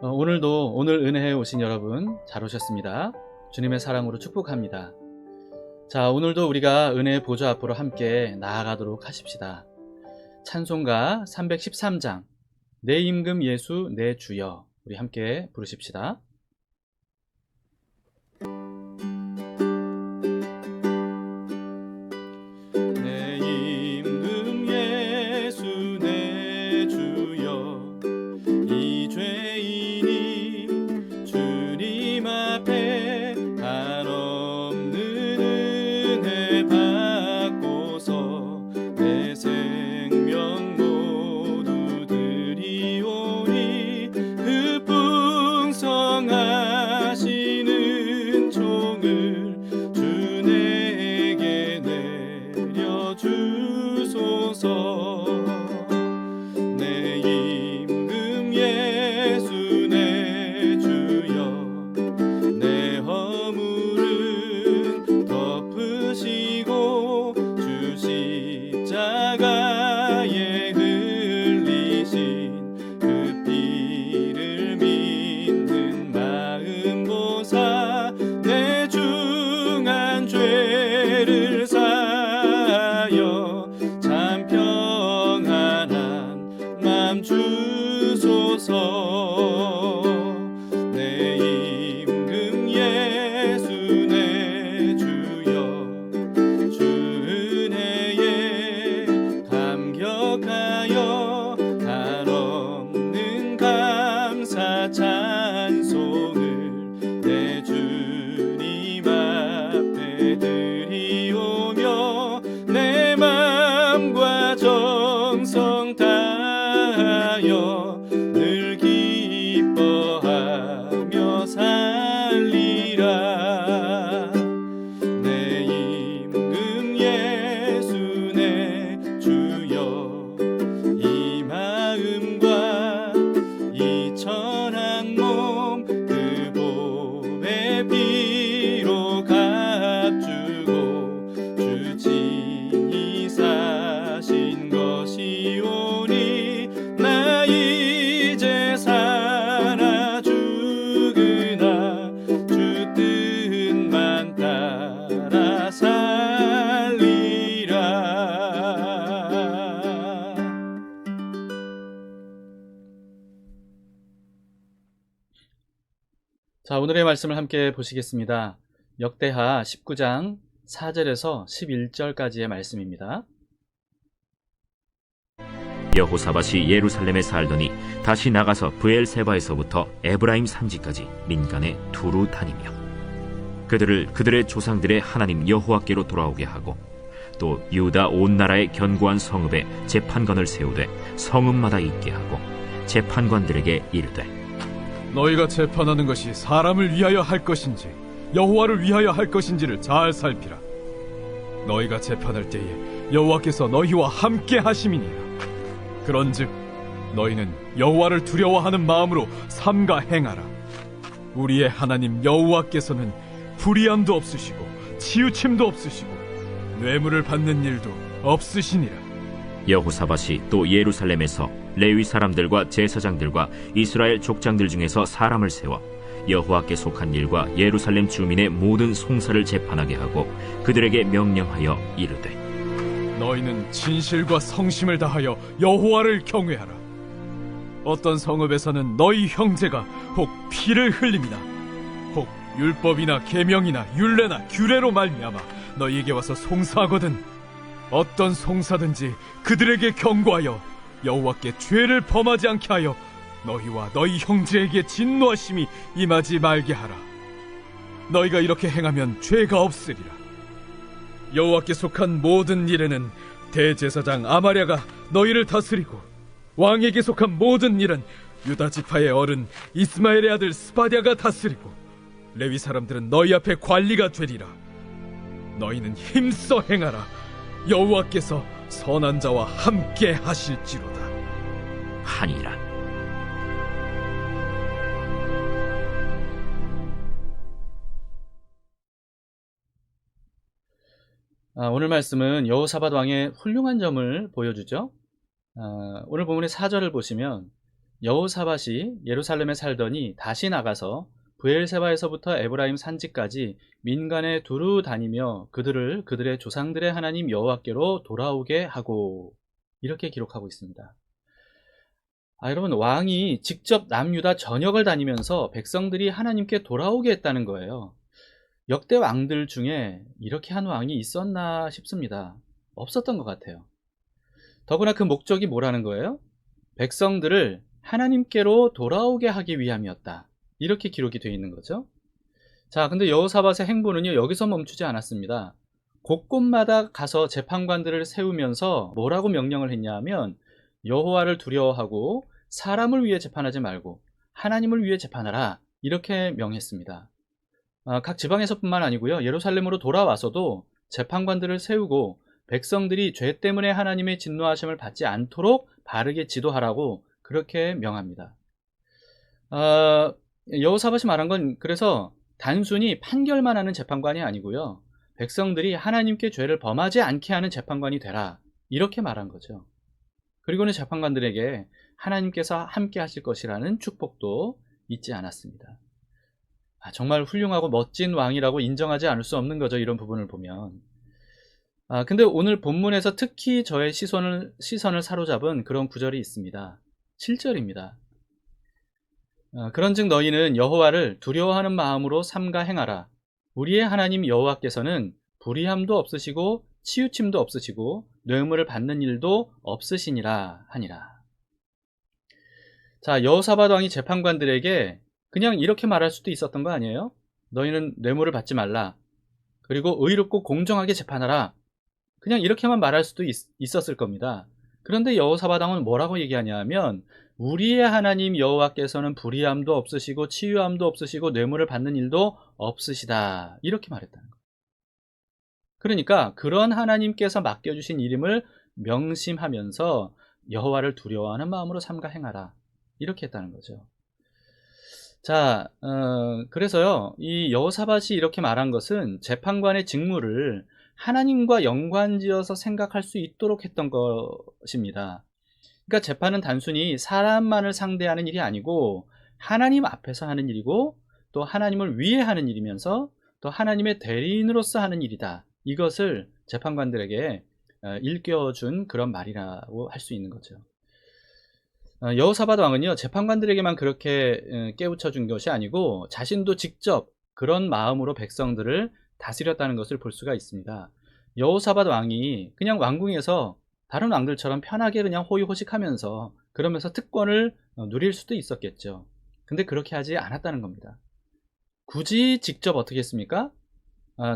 어, 오늘도 오늘 은혜에 오신 여러분 잘 오셨습니다. 주님의 사랑으로 축복합니다. 자, 오늘도 우리가 은혜의 보좌 앞으로 함께 나아가도록 하십시다. 찬송가 313장 내 임금 예수 내 주여 우리 함께 부르십시다. 오늘의 말씀을 함께 보시겠습니다. 역대하 19장 4절에서 11절까지의 말씀입니다. 여호사밧이 예루살렘에 살더니 다시 나가서 브엘세바에서부터 에브라임 산지까지 민간에 두루 다니며 그들을 그들의 조상들의 하나님 여호와께로 돌아오게 하고 또 유다 온 나라의 견고한 성읍에 재판관을 세우되 성읍마다 있게 하고 재판관들에게 이르되 너희가 재판하는 것이 사람을 위하여 할 것인지 여호와를 위하여 할 것인지를 잘 살피라. 너희가 재판할 때에 여호와께서 너희와 함께 하심이니라. 그런즉 너희는 여호와를 두려워하는 마음으로 삼가 행하라. 우리의 하나님 여호와께서는 불의함도 없으시고 치우침도 없으시고 뇌물을 받는 일도 없으시니라. 여호사밧이 또 예루살렘에서 레위 사람들과 제사장들과 이스라엘 족장들 중에서 사람을 세워 여호와께 속한 일과 예루살렘 주민의 모든 송사를 재판하게 하고 그들에게 명령하여 이르되 너희는 진실과 성심을 다하여 여호와를 경외하라. 어떤 성읍에서는 너희 형제가 혹 피를 흘림이나 혹 율법이나 계명이나 율례나 규례로 말미암아 너희에게 와서 송사하거든 어떤 송사든지 그들에게 경고하여 여호와께 죄를 범하지 않게 하여 너희와 너희 형제에게 진노하심이 임하지 말게 하라. 너희가 이렇게 행하면 죄가 없으리라. 여호와께 속한 모든 일에는 대제사장 아마랴가 너희를 다스리고 왕에게 속한 모든 일은 유다 지파의 어른 이스마엘의 아들 스바디아가 다스리고 레위 사람들은 너희 앞에 관리가 되리라 너희는 힘써 행하라 여호와께서 선한 자와 함께 하실지로다 하니라 아, 오늘 말씀은 여호사밧 왕의 훌륭한 점을 보여주죠. 아, 오늘 본문의 4절을 보시면 여호사밧이 예루살렘에 살더니 다시 나가서 브엘세바에서부터 에브라임 산지까지 민간에 두루 다니며 그들을 그들의 조상들의 하나님 여호와께로 돌아오게 하고 이렇게 기록하고 있습니다. 아, 여러분 왕이 직접 남유다 전역을 다니면서 백성들이 하나님께 돌아오게 했다는 거예요. 역대 왕들 중에 이렇게 한 왕이 있었나 싶습니다. 없었던 것 같아요. 더구나 그 목적이 뭐라는 거예요? 백성들을 하나님께로 돌아오게 하기 위함이었다. 이렇게 기록이 되어 있는 거죠. 자, 근데 여호사밧의 행보는요, 여기서 멈추지 않았습니다. 곳곳마다 가서 재판관들을 세우면서 뭐라고 명령을 했냐 하면 여호와를 두려워하고 사람을 위해 재판하지 말고 하나님을 위해 재판하라. 이렇게 명했습니다. 아, 각 지방에서뿐만 아니고요. 예루살렘으로 돌아와서도 재판관들을 세우고 백성들이 죄 때문에 하나님의 진노하심을 받지 않도록 바르게 지도하라고 그렇게 명합니다. 아, 여호사밧이 말한 건 그래서 단순히 판결만 하는 재판관이 아니고요. 백성들이 하나님께 죄를 범하지 않게 하는 재판관이 되라. 이렇게 말한 거죠. 그리고는 재판관들에게 하나님께서 함께 하실 것이라는 축복도 잊지 않았습니다. 아, 정말 훌륭하고 멋진 왕이라고 인정하지 않을 수 없는 거죠. 이런 부분을 보면. 아, 근데 오늘 본문에서 특히 저의 시선을, 시선을 사로잡은 그런 구절이 있습니다. 7절입니다. 아, 그런즉 너희는 여호와를 두려워하는 마음으로 삼가 행하라. 우리의 하나님 여호와께서는 불의함도 없으시고 치우침도 없으시고 뇌물을 받는 일도 없으시니라 하니라. 자, 여호사밧 왕이 재판관들에게 그냥 이렇게 말할 수도 있었던 거 아니에요? 너희는 뇌물을 받지 말라. 그리고 의롭고 공정하게 재판하라. 그냥 이렇게만 말할 수도 있, 었을 겁니다. 그런데 여호사밧 왕은 뭐라고 얘기하냐 하면 우리의 하나님 여호와께서는 불의함도 없으시고 치유함도 없으시고 뇌물을 받는 일도 없으시다. 이렇게 말했다는 거예요. 그러니까 그런 하나님께서 맡겨주신 이름을 명심하면서 여호와를 두려워하는 마음으로 삼가 행하라. 이렇게 했다는 거죠. 자, 어, 그래서요, 이 여호사밧이 이렇게 말한 것은 재판관의 직무를 하나님과 연관지어서 생각할 수 있도록 했던 것입니다. 그러니까 재판은 단순히 사람만을 상대하는 일이 아니고 하나님 앞에서 하는 일이고 또 하나님을 위해 하는 일이면서 또 하나님의 대리인으로서 하는 일이다. 이것을 재판관들에게 어, 일깨워준 그런 말이라고 할 수 있는 거죠. 어, 여호사밧 왕은요 재판관들에게만 그렇게 어, 깨우쳐 준 것이 아니고 자신도 직접 그런 마음으로 백성들을 다스렸다는 것을 볼 수가 있습니다. 여호사밧 왕이 그냥 왕궁에서 다른 왕들처럼 편하게 그냥 호의호식하면서 그러면서 특권을 누릴 수도 있었겠죠. 근데 그렇게 하지 않았다는 겁니다. 굳이 직접 어떻게 했습니까?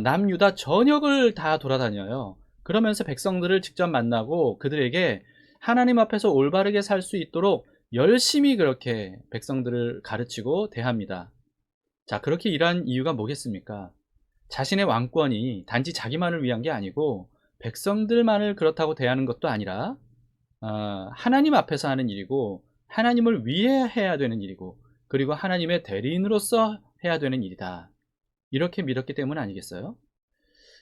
남유다 전역을 다 돌아다녀요. 그러면서 백성들을 직접 만나고 그들에게 하나님 앞에서 올바르게 살 수 있도록 열심히 그렇게 백성들을 가르치고 대합니다. 자, 그렇게 일한 이유가 뭐겠습니까? 자신의 왕권이 단지 자기만을 위한 게 아니고 백성들만을 그렇다고 대하는 것도 아니라 어, 하나님 앞에서 하는 일이고 하나님을 위해 해야 되는 일이고 그리고 하나님의 대리인으로서 해야 되는 일이다. 이렇게 믿었기 때문 아니겠어요?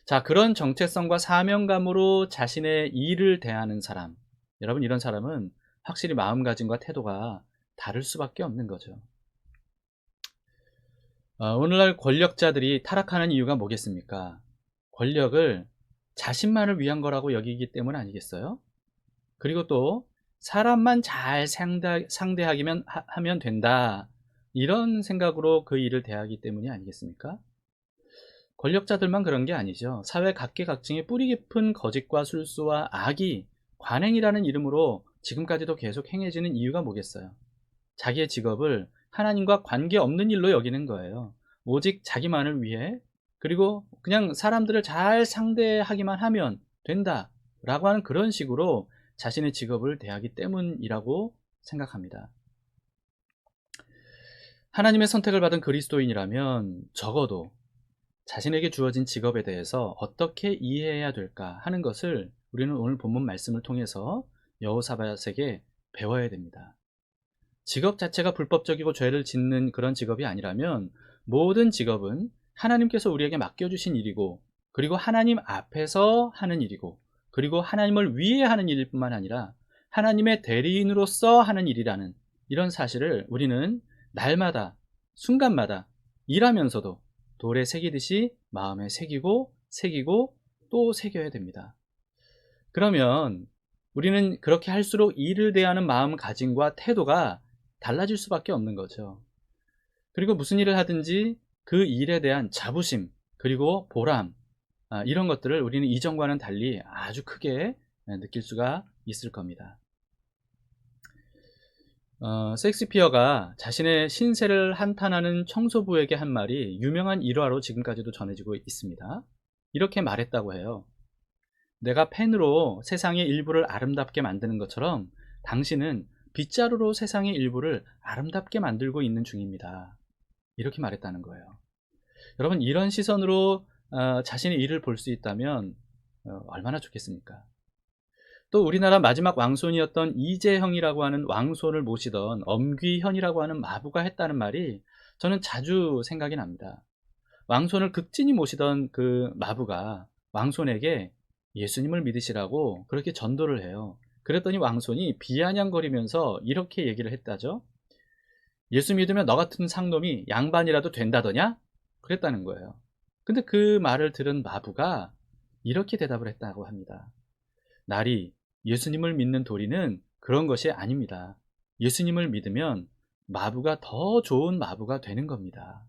자, 그런 정체성과 사명감으로 자신의 일을 대하는 사람. 여러분, 이런 사람은 확실히 마음가짐과 태도가 다를 수밖에 없는 거죠. 어, 오늘날 권력자들이 타락하는 이유가 뭐겠습니까? 권력을 자신만을 위한 거라고 여기기 때문 아니겠어요? 그리고 또 사람만 잘 상대, 상대하기면 하면 된다. 이런 생각으로 그 일을 대하기 때문이 아니겠습니까? 권력자들만 그런 게 아니죠. 사회 각계각층의 뿌리 깊은 거짓과 술수와 악이 관행이라는 이름으로 지금까지도 계속 행해지는 이유가 뭐겠어요? 자기의 직업을 하나님과 관계없는 일로 여기는 거예요. 오직 자기만을 위해 그리고 그냥 사람들을 잘 상대하기만 하면 된다 라고 하는 그런 식으로 자신의 직업을 대하기 때문이라고 생각합니다. 하나님의 선택을 받은 그리스도인이라면 적어도 자신에게 주어진 직업에 대해서 어떻게 이해해야 될까 하는 것을 우리는 오늘 본문 말씀을 통해서 여호사밧에게 배워야 됩니다. 직업 자체가 불법적이고 죄를 짓는 그런 직업이 아니라면 모든 직업은 하나님께서 우리에게 맡겨주신 일이고 그리고 하나님 앞에서 하는 일이고 그리고 하나님을 위해 하는 일일 뿐만 아니라 하나님의 대리인으로서 하는 일이라는 이런 사실을 우리는 날마다, 순간마다 일하면서도 돌에 새기듯이 마음에 새기고, 새기고, 또 새겨야 됩니다. 그러면 우리는 그렇게 할수록 일을 대하는 마음가짐과 태도가 달라질 수밖에 없는 거죠. 그리고 무슨 일을 하든지 그 일에 대한 자부심, 그리고 보람, 아, 이런 것들을 우리는 이전과는 달리 아주 크게 느낄 수가 있을 겁니다. 어, 섹스피어가 자신의 신세를 한탄하는 청소부에게 한 말이 유명한 일화로 지금까지도 전해지고 있습니다. 이렇게 말했다고 해요. 내가 펜으로 세상의 일부를 아름답게 만드는 것처럼 당신은 빗자루로 세상의 일부를 아름답게 만들고 있는 중입니다. 이렇게 말했다는 거예요. 여러분, 이런 시선으로 어, 자신의 일을 볼 수 있다면 어, 얼마나 좋겠습니까? 또 우리나라 마지막 왕손이었던 이재형이라고 하는 왕손을 모시던 엄귀현이라고 하는 마부가 했다는 말이 저는 자주 생각이 납니다. 왕손을 극진히 모시던 그 마부가 왕손에게 예수님을 믿으시라고 그렇게 전도를 해요. 그랬더니 왕손이 비아냥거리면서 이렇게 얘기를 했다죠. 예수 믿으면 너 같은 상놈이 양반이라도 된다더냐? 그랬다는 거예요. 근데 그 말을 들은 마부가 이렇게 대답을 했다고 합니다. 날이 예수님을 믿는 도리는 그런 것이 아닙니다. 예수님을 믿으면 마부가 더 좋은 마부가 되는 겁니다.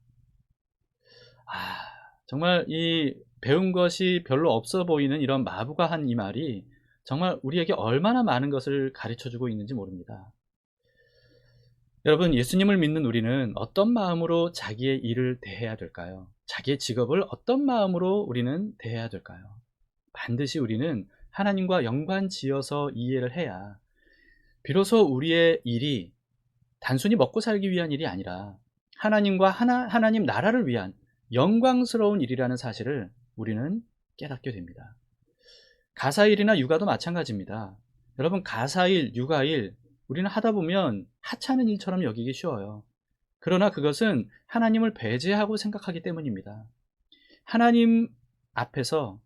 아, 정말 이 배운 것이 별로 없어 보이는 이런 마부가 한 이 말이 정말 우리에게 얼마나 많은 것을 가르쳐 주고 있는지 모릅니다. 여러분, 예수님을 믿는 우리는 어떤 마음으로 자기의 일을 대해야 될까요? 자기의 직업을 어떤 마음으로 우리는 대해야 될까요? 반드시 우리는 하나님과 연관 지어서 이해를 해야 비로소 우리의 일이 단순히 먹고 살기 위한 일이 아니라 하나님과 하나, 하나님 나라를 위한 영광스러운 일이라는 사실을 우리는 깨닫게 됩니다. 가사일이나 육아도 마찬가지입니다. 여러분, 가사일, 육아일, 우리는 하다 보면 하찮은 일처럼 여기기 쉬워요. 그러나 그것은 하나님을 배제하고 생각하기 때문입니다. 하나님 앞에서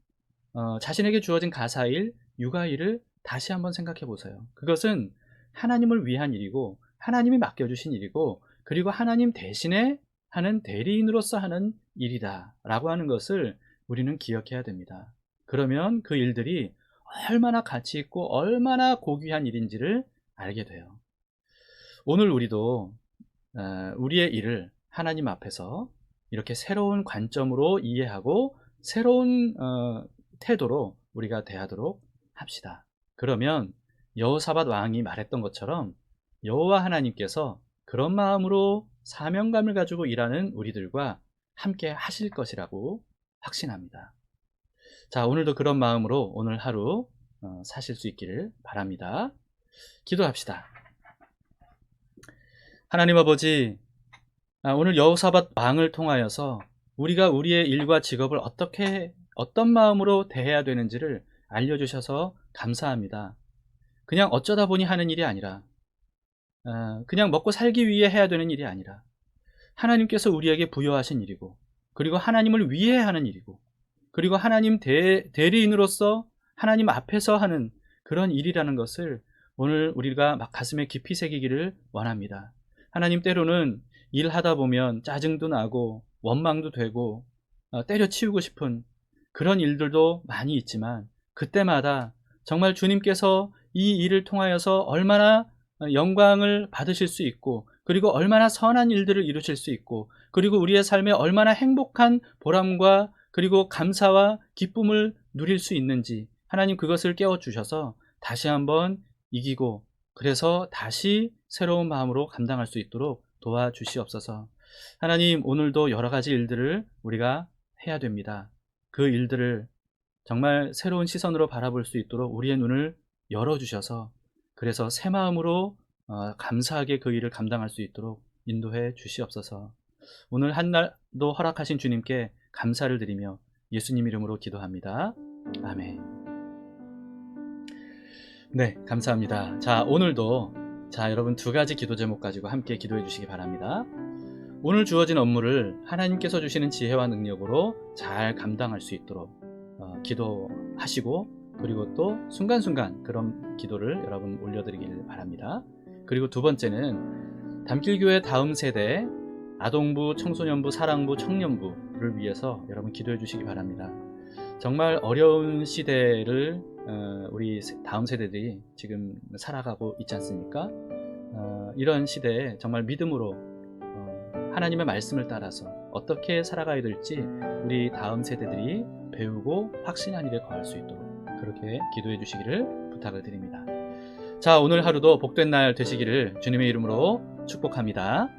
어, 자신에게 주어진 가사일, 육아일을 다시 한번 생각해 보세요. 그것은 하나님을 위한 일이고 하나님이 맡겨주신 일이고 그리고 하나님 대신에 하는 대리인으로서 하는 일이다 라고 하는 것을 우리는 기억해야 됩니다. 그러면 그 일들이 얼마나 가치 있고 얼마나 고귀한 일인지를 알게 돼요. 오늘 우리도 어, 우리의 일을 하나님 앞에서 이렇게 새로운 관점으로 이해하고 새로운 어, 태도로 우리가 대하도록 합시다. 그러면 여호사밧 왕이 말했던 것처럼 여호와 하나님께서 그런 마음으로 사명감을 가지고 일하는 우리들과 함께 하실 것이라고 확신합니다. 자, 오늘도 그런 마음으로 오늘 하루 어, 사실 수 있기를 바랍니다. 기도합시다. 하나님 아버지, 아, 오늘 여호사밧 왕을 통하여서 우리가 우리의 일과 직업을 어떻게 어떤 마음으로 대해야 되는지를 알려주셔서 감사합니다. 그냥 어쩌다 보니 하는 일이 아니라 어, 그냥 먹고 살기 위해 해야 되는 일이 아니라 하나님께서 우리에게 부여하신 일이고 그리고 하나님을 위해 하는 일이고 그리고 하나님 대, 대리인으로서 하나님 앞에서 하는 그런 일이라는 것을 오늘 우리가 막 가슴에 깊이 새기기를 원합니다. 하나님 때로는 일하다 보면 짜증도 나고 원망도 되고 어, 때려치우고 싶은 그런 일들도 많이 있지만 그때마다 정말 주님께서 이 일을 통하여서 얼마나 영광을 받으실 수 있고 그리고 얼마나 선한 일들을 이루실 수 있고 그리고 우리의 삶에 얼마나 행복한 보람과 그리고 감사와 기쁨을 누릴 수 있는지 하나님 그것을 깨워 주셔서 다시 한번 이기고 그래서 다시 새로운 마음으로 감당할 수 있도록 도와주시옵소서. 하나님 오늘도 여러 가지 일들을 우리가 해야 됩니다. 그 일들을 정말 새로운 시선으로 바라볼 수 있도록 우리의 눈을 열어주셔서 그래서 새 마음으로 어, 감사하게 그 일을 감당할 수 있도록 인도해 주시옵소서. 오늘 한 날도 허락하신 주님께 감사를 드리며 예수님 이름으로 기도합니다. 아멘. 네, 감사합니다. 자, 오늘도 자, 여러분 두 가지 기도 제목 가지고 함께 기도해 주시기 바랍니다. 오늘 주어진 업무를 하나님께서 주시는 지혜와 능력으로 잘 감당할 수 있도록 어, 기도하시고 그리고 또 순간순간 그런 기도를 여러분 올려드리길 바랍니다. 그리고 두 번째는 담길교회 다음 세대 아동부, 청소년부, 사랑부, 청년부 를 위해서 여러분 기도해 주시기 바랍니다. 정말 어려운 시대를 어, 우리 세- 다음 세대들이 지금 살아가고 있지 않습니까? 어, 이런 시대에 정말 믿음으로 어, 하나님의 말씀을 따라서 어떻게 살아가야 될지 우리 다음 세대들이 배우고 확신한 일에 거할 수 있도록 그렇게 기도해 주시기를 부탁을 드립니다. 자, 오늘 하루도 복된 날 되시기를 주님의 이름으로 축복합니다.